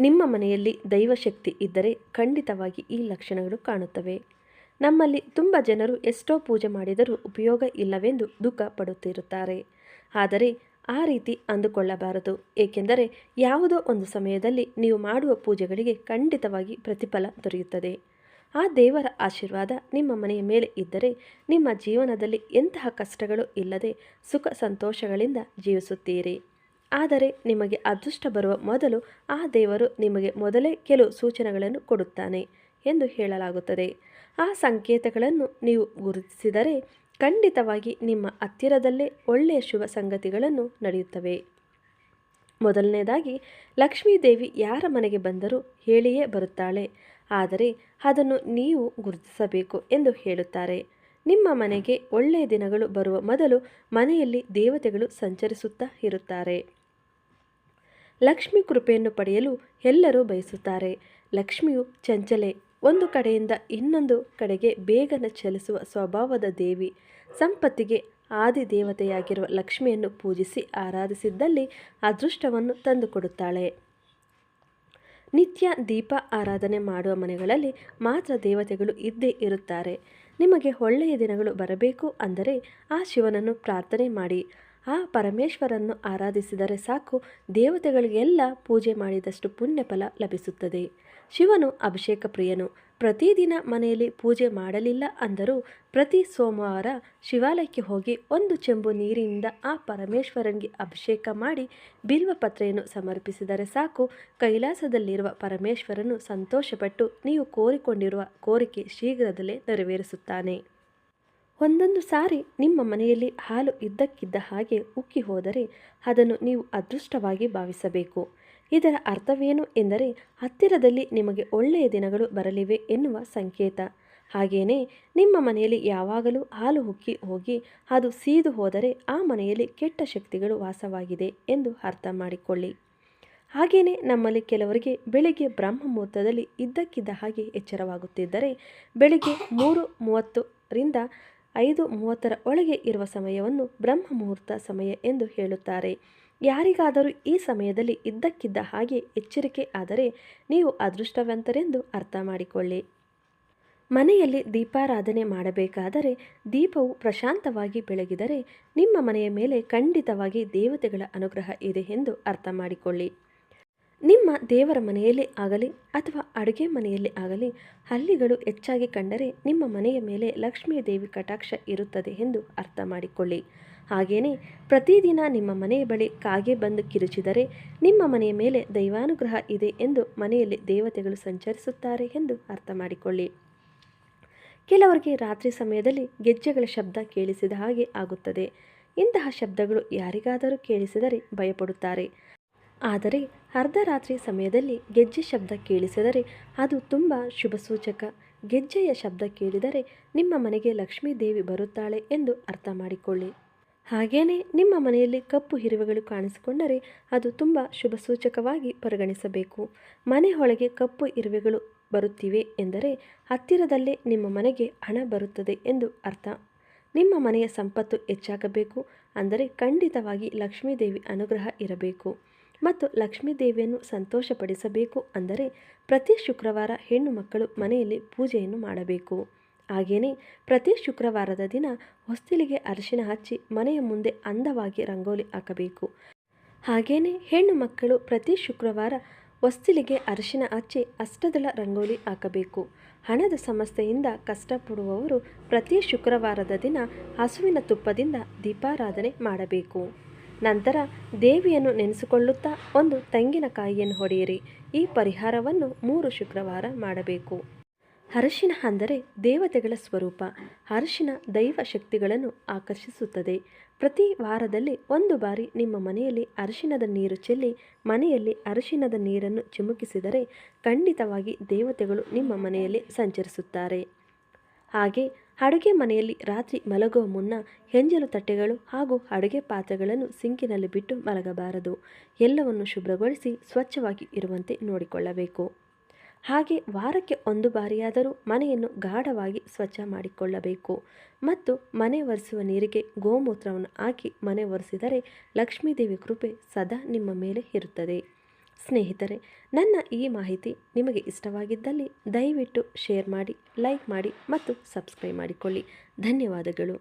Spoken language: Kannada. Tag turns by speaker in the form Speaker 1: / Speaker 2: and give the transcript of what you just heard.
Speaker 1: ನಿಮ್ಮ ಮನೆಯಲ್ಲಿ ದೈವಶಕ್ತಿ ಇದ್ದರೆ ಖಂಡಿತವಾಗಿ ಈ ಲಕ್ಷಣಗಳು ಕಾಣುತ್ತವೆ. ನಮ್ಮಲ್ಲಿ ತುಂಬ ಜನರು ಎಷ್ಟೋ ಪೂಜೆ ಮಾಡಿದರೂ ಉಪಯೋಗ ಇಲ್ಲವೆಂದು ದುಃಖ ಪಡುತ್ತಿರುತ್ತಾರೆ. ಆದರೆ ಆ ರೀತಿ ಅಂದುಕೊಳ್ಳಬಾರದು. ಏಕೆಂದರೆ ಯಾವುದೋ ಒಂದು ಸಮಯದಲ್ಲಿ ನೀವು ಮಾಡುವ ಪೂಜೆಗಳಿಗೆ ಖಂಡಿತವಾಗಿ ಪ್ರತಿಫಲ ದೊರೆಯುತ್ತದೆ. ಆ ದೇವರ ಆಶೀರ್ವಾದ ನಿಮ್ಮ ಮನೆಯ ಮೇಲೆ ಇದ್ದರೆ ನಿಮ್ಮ ಜೀವನದಲ್ಲಿ ಎಂತಹ ಕಷ್ಟಗಳು ಇಲ್ಲದೆ ಸುಖ ಸಂತೋಷಗಳಿಂದ ಜೀವಿಸುತ್ತೀರಿ. ಆದರೆ ನಿಮಗೆ ಅದೃಷ್ಟ ಬರುವ ಮೊದಲು ಆ ದೇವರು ನಿಮಗೆ ಮೊದಲೇ ಕೆಲವು ಸೂಚನೆಗಳನ್ನು ಕೊಡುತ್ತಾನೆ ಎಂದು ಹೇಳಲಾಗುತ್ತದೆ. ಆ ಸಂಕೇತಗಳನ್ನು ನೀವು ಗುರುತಿಸಿದರೆ ಖಂಡಿತವಾಗಿ ನಿಮ್ಮ ಹತ್ತಿರದಲ್ಲೇ ಒಳ್ಳೆಯ ಶುಭ ಸಂಗತಿಗಳನ್ನು ನಡೆಯುತ್ತವೆ. ಮೊದಲನೇದಾಗಿ, ಲಕ್ಷ್ಮೀದೇವಿ ಯಾರ ಮನೆಗೆ ಬಂದರೂ ಹೇಳಿಯೇ ಬರುತ್ತಾಳೆ. ಆದರೆ ಅದನ್ನು ನೀವು ಗುರುತಿಸಬೇಕು ಎಂದು ಹೇಳುತ್ತಾರೆ. ನಿಮ್ಮ ಮನೆಗೆ ಒಳ್ಳೆಯ ದಿನಗಳು ಬರುವ ಮೊದಲು ಮನೆಯಲ್ಲಿ ದೇವತೆಗಳು ಸಂಚರಿಸುತ್ತಾ ಇರುತ್ತಾರೆ. ಲಕ್ಷ್ಮಿ ಕೃಪೆಯನ್ನು ಪಡೆಯಲು ಎಲ್ಲರೂ ಬಯಸುತ್ತಾರೆ. ಲಕ್ಷ್ಮಿಯು ಚಂಚಲೆ, ಒಂದು ಕಡೆಯಿಂದ ಇನ್ನೊಂದು ಕಡೆಗೆ ಬೇಗನೆ ಚಲಿಸುವ ಸ್ವಭಾವದ ದೇವಿ. ಸಂಪತ್ತಿಗೆ ಆದಿ ದೇವತೆಯಾಗಿರುವ ಲಕ್ಷ್ಮಿಯನ್ನು ಪೂಜಿಸಿ ಆರಾಧಿಸಿದ್ದಲ್ಲಿ ಅದೃಷ್ಟವನ್ನು ತಂದುಕೊಡುತ್ತಾಳೆ. ನಿತ್ಯ ದೀಪ ಆರಾಧನೆ ಮಾಡುವ ಮನೆಗಳಲ್ಲಿ ಮಾತ್ರ ದೇವತೆಗಳು ಇದ್ದೇ ಇರುತ್ತಾರೆ. ನಿಮಗೆ ಒಳ್ಳೆಯ ದಿನಗಳು ಬರಬೇಕು ಅಂದರೆ ಆ ಶಿವನನ್ನು ಪ್ರಾರ್ಥನೆ ಮಾಡಿ. ಆ ಪರಮೇಶ್ವರನ್ನು ಆರಾಧಿಸಿದರೆ ಸಾಕು, ದೇವತೆಗಳಿಗೆಲ್ಲ ಪೂಜೆ ಮಾಡಿದಷ್ಟು ಪುಣ್ಯಫಲ ಲಭಿಸುತ್ತದೆ. ಶಿವನು ಅಭಿಷೇಕ ಪ್ರಿಯನು ಪ್ರತಿದಿನ ಮನೆಯಲ್ಲಿ ಪೂಜೆ ಮಾಡಲಿಲ್ಲ ಅಂದರೂ ಪ್ರತಿ ಸೋಮವಾರ ಶಿವಾಲಯಕ್ಕೆ ಹೋಗಿ ಒಂದು ಚೆಂಬು ನೀರಿನಿಂದ ಆ ಪರಮೇಶ್ವರನಿಗೆ ಅಭಿಷೇಕ ಮಾಡಿ ಬಿಲ್ವಪತ್ರೆಯನ್ನು ಸಮರ್ಪಿಸಿದರೆ ಸಾಕು, ಕೈಲಾಸದಲ್ಲಿರುವ ಪರಮೇಶ್ವರನು ಸಂತೋಷಪಟ್ಟು ನೀವು ಕೋರಿಕೊಂಡಿರುವ ಕೋರಿಕೆ ಶೀಘ್ರದಲ್ಲೇ ನೆರವೇರಿಸುತ್ತಾನೆ. ಒಂದೊಂದು ಸಾರಿ ನಿಮ್ಮ ಮನೆಯಲ್ಲಿ ಹಾಲು ಇದ್ದಕ್ಕಿದ್ದ ಹಾಗೆ ಉಕ್ಕಿ ಹೋದರೆ ಅದನ್ನು ನೀವು ಅದೃಷ್ಟವಾಗಿ ಭಾವಿಸಬೇಕು. ಇದರ ಅರ್ಥವೇನು ಎಂದರೆ ಹತ್ತಿರದಲ್ಲಿ ನಿಮಗೆ ಒಳ್ಳೆಯ ದಿನಗಳು ಬರಲಿವೆ ಎನ್ನುವ ಸಂಕೇತ. ಹಾಗೆಯೇ ನಿಮ್ಮ ಮನೆಯಲ್ಲಿ ಯಾವಾಗಲೂ ಹಾಲು ಉಕ್ಕಿ ಹೋಗಿ ಅದು ಸೀದು ಹೋದರೆ ಆ ಮನೆಯಲ್ಲಿ ಕೆಟ್ಟ ಶಕ್ತಿಗಳು ವಾಸವಾಗಿದೆ ಎಂದು ಅರ್ಥ ಮಾಡಿಕೊಳ್ಳಿ. ಹಾಗೆಯೇ ನಮ್ಮಲ್ಲಿ ಕೆಲವರಿಗೆ ಬೆಳಿಗ್ಗೆ ಬ್ರಹ್ಮ ಮುಹೂರ್ತದಲ್ಲಿ ಇದ್ದಕ್ಕಿದ್ದ ಹಾಗೆ ಎಚ್ಚರವಾಗುತ್ತಿದ್ದರೆ ಬೆಳಿಗ್ಗೆ ಮೂರು ಮೂವತ್ತರಿಂದ ಐದು ಮೂವತ್ತರ ಒಳಗೆ ಇರುವ ಸಮಯವನ್ನು ಬ್ರಹ್ಮ ಮುಹೂರ್ತ ಸಮಯ ಎಂದು ಹೇಳುತ್ತಾರೆ. ಯಾರಿಗಾದರೂ ಈ ಸಮಯದಲ್ಲಿ ಇದ್ದಕ್ಕಿದ್ದ ಹಾಗೆ ಎಚ್ಚರಿಕೆ ಆದರೆ ನೀವು ಅದೃಷ್ಟವಂತರೆಂದು ಅರ್ಥ ಮಾಡಿಕೊಳ್ಳಿ. ಮನೆಯಲ್ಲಿ ದೀಪಾರಾಧನೆ ಮಾಡಬೇಕಾದರೆ ದೀಪವು ಪ್ರಶಾಂತವಾಗಿ ಬೆಳಗಿದರೆ ನಿಮ್ಮ ಮನೆಯ ಮೇಲೆ ಖಂಡಿತವಾಗಿ ದೇವತೆಗಳ ಅನುಗ್ರಹ ಇದೆ ಎಂದು ಅರ್ಥ ಮಾಡಿಕೊಳ್ಳಿ. ನಿಮ್ಮ ದೇವರ ಮನೆಯಲ್ಲಿ ಆಗಲಿ ಅಥವಾ ಅಡುಗೆ ಮನೆಯಲ್ಲಿ ಆಗಲಿ ಹಲ್ಲಿಗಳು ಹೆಚ್ಚಾಗಿ ಕಂಡರೆ ನಿಮ್ಮ ಮನೆಯ ಮೇಲೆ ಲಕ್ಷ್ಮೀ ದೇವಿ ಕಟಾಕ್ಷ ಇರುತ್ತದೆ ಎಂದು ಅರ್ಥ ಮಾಡಿಕೊಳ್ಳಿ. ಹಾಗೆಯೇ ಪ್ರತಿದಿನ ನಿಮ್ಮ ಮನೆಯ ಬಳಿ ಕಾಗೆ ಬಂದು ಕಿರುಚಿದರೆ ನಿಮ್ಮ ಮನೆಯ ಮೇಲೆ ದೈವಾನುಗ್ರಹ ಇದೆ ಎಂದು ಮನೆಯಲ್ಲಿ ದೇವತೆಗಳು ಸಂಚರಿಸುತ್ತಾರೆ ಎಂದು ಅರ್ಥ ಮಾಡಿಕೊಳ್ಳಿ. ಕೆಲವರಿಗೆ ರಾತ್ರಿ ಸಮಯದಲ್ಲಿ ಗೆಜ್ಜೆಗಳ ಶಬ್ದ ಕೇಳಿಸಿದ ಹಾಗೆ ಆಗುತ್ತದೆ. ಇಂತಹ ಶಬ್ದಗಳು ಯಾರಿಗಾದರೂ ಕೇಳಿಸಿದರೆ ಭಯಪಡುತ್ತಾರೆ. ಆದರೆ ಅರ್ಧರಾತ್ರಿ ಸಮಯದಲ್ಲಿ ಗೆಜ್ಜೆ ಶಬ್ದ ಕೇಳಿಸಿದರೆ ಅದು ತುಂಬ ಶುಭ ಸೂಚಕ. ಗೆಜ್ಜೆಯ ಶಬ್ದ ಕೇಳಿದರೆ ನಿಮ್ಮ ಮನೆಗೆ ಲಕ್ಷ್ಮೀ ದೇವಿ ಬರುತ್ತಾಳೆ ಎಂದು ಅರ್ಥ ಮಾಡಿಕೊಳ್ಳಿ. ಹಾಗೆಯೇ ನಿಮ್ಮ ಮನೆಯಲ್ಲಿ ಕಪ್ಪು ಇರುವೆಗಳು ಕಾಣಿಸಿಕೊಂಡರೆ ಅದು ತುಂಬ ಶುಭ ಸೂಚಕವಾಗಿ ಪರಿಗಣಿಸಬೇಕು. ಮನೆ ಒಳಗೆ ಕಪ್ಪು ಇರುವೆಗಳು ಬರುತ್ತಿವೆ ಎಂದರೆ ಹತ್ತಿರದಲ್ಲೇ ನಿಮ್ಮ ಮನೆಗೆ ಹಣ ಬರುತ್ತದೆ ಎಂದು ಅರ್ಥ. ನಿಮ್ಮ ಮನೆಯ ಸಂಪತ್ತು ಹೆಚ್ಚಾಗಬೇಕು ಅಂದರೆ ಖಂಡಿತವಾಗಿ ಲಕ್ಷ್ಮೀದೇವಿ ಅನುಗ್ರಹ ಇರಬೇಕು. ಮತ್ತು ಲಕ್ಷ್ಮೀ ದೇವಿಯನ್ನು ಸಂತೋಷಪಡಿಸಬೇಕು ಅಂದರೆ ಪ್ರತಿ ಶುಕ್ರವಾರ ಹೆಣ್ಣು ಮಕ್ಕಳು ಮನೆಯಲ್ಲಿ ಪೂಜೆಯನ್ನು ಮಾಡಬೇಕು. ಹಾಗೆಯೇ ಪ್ರತಿ ಶುಕ್ರವಾರದ ದಿನ ಹೊಸ್ತಿಲಿಗೆ ಅರಿಶಿನ ಹಚ್ಚಿ ಮನೆಯ ಮುಂದೆ ಅಂದವಾಗಿ ರಂಗೋಲಿ ಹಾಕಬೇಕು. ಹಾಗೆಯೇ ಹೆಣ್ಣು ಮಕ್ಕಳು ಪ್ರತಿ ಶುಕ್ರವಾರ ಹೊಸ್ತಿಲಿಗೆ ಅರಿಶಿನ ಹಚ್ಚಿ ಅಷ್ಟದಳ ರಂಗೋಲಿ ಹಾಕಬೇಕು. ಹಣದ ಸಮಸ್ಯೆಯಿಂದ ಕಷ್ಟಪಡುವವರು ಪ್ರತಿ ಶುಕ್ರವಾರದ ದಿನ ಹಸುವಿನ ತುಪ್ಪದಿಂದ ದೀಪಾರಾಧನೆ ಮಾಡಬೇಕು. ನಂತರ ದೇವಿಯನ್ನು ನೆನೆಸಿಕೊಳ್ಳುತ್ತಾ ಒಂದು ತೆಂಗಿನಕಾಯಿಯನ್ನು ಹೊಡೆಯಿರಿ. ಈ ಪರಿಹಾರವನ್ನು ಮೂರು ಶುಕ್ರವಾರ ಮಾಡಬೇಕು. ಅರಶಿನ ಅಂದರೆ ದೇವತೆಗಳ ಸ್ವರೂಪ. ಅರಶಿನ ದೈವ ಶಕ್ತಿಗಳನ್ನು ಆಕರ್ಷಿಸುತ್ತದೆ. ಪ್ರತಿ ವಾರದಲ್ಲಿ ಒಂದು ಬಾರಿ ನಿಮ್ಮ ಮನೆಯಲ್ಲಿ ಅರಿಶಿಣದ ನೀರು ಚೆಲ್ಲಿ, ಮನೆಯಲ್ಲಿ ಅರಿಶಿಣದ ನೀರನ್ನು ಚಿಮುಕಿಸಿದರೆ ಖಂಡಿತವಾಗಿ ದೇವತೆಗಳು ನಿಮ್ಮ ಮನೆಯಲ್ಲಿ ಸಂಚರಿಸುತ್ತಾರೆ. ಹಾಗೆ ಅಡುಗೆ ಮನೆಯಲ್ಲಿ ರಾತ್ರಿ ಮಲಗುವ ಮುನ್ನ ಹೆಂಜಲು ತಟ್ಟೆಗಳು ಹಾಗೂ ಅಡುಗೆ ಪಾತ್ರೆಗಳನ್ನು ಸಿಂಕಿನಲ್ಲಿ ಬಿಟ್ಟು ಮಲಗಬಾರದು. ಎಲ್ಲವನ್ನು ಶುಭ್ರಗೊಳಿಸಿ ಸ್ವಚ್ಛವಾಗಿ ಇರುವಂತೆ ನೋಡಿಕೊಳ್ಳಬೇಕು. ಹಾಗೆ ವಾರಕ್ಕೆ ಒಂದು ಬಾರಿಯಾದರೂ ಮನೆಯನ್ನು ಗಾಢವಾಗಿ ಸ್ವಚ್ಛ ಮಾಡಿಕೊಳ್ಳಬೇಕು. ಮತ್ತು ಮನೆ ಒರೆಸುವ ನೀರಿಗೆ ಗೋಮೂತ್ರವನ್ನು ಹಾಕಿ ಮನೆ ಒರೆಸಿದರೆ ಲಕ್ಷ್ಮೀದೇವಿ ಕೃಪೆ ಸದಾ ನಿಮ್ಮ ಮೇಲೆ ಇರುತ್ತದೆ. ಸ್ನೇಹಿತರೆ, ನನ್ನ ಈ ಮಾಹಿತಿ ನಿಮಗೆ ಇಷ್ಟವಾಗಿದ್ದಲ್ಲಿ ದಯವಿಟ್ಟು ಶೇರ್ ಮಾಡಿ, ಲೈಕ್ ಮಾಡಿ ಮತ್ತು ಸಬ್ಸ್ಕ್ರೈಬ್ ಮಾಡಿಕೊಳ್ಳಿ. ಧನ್ಯವಾದಗಳು.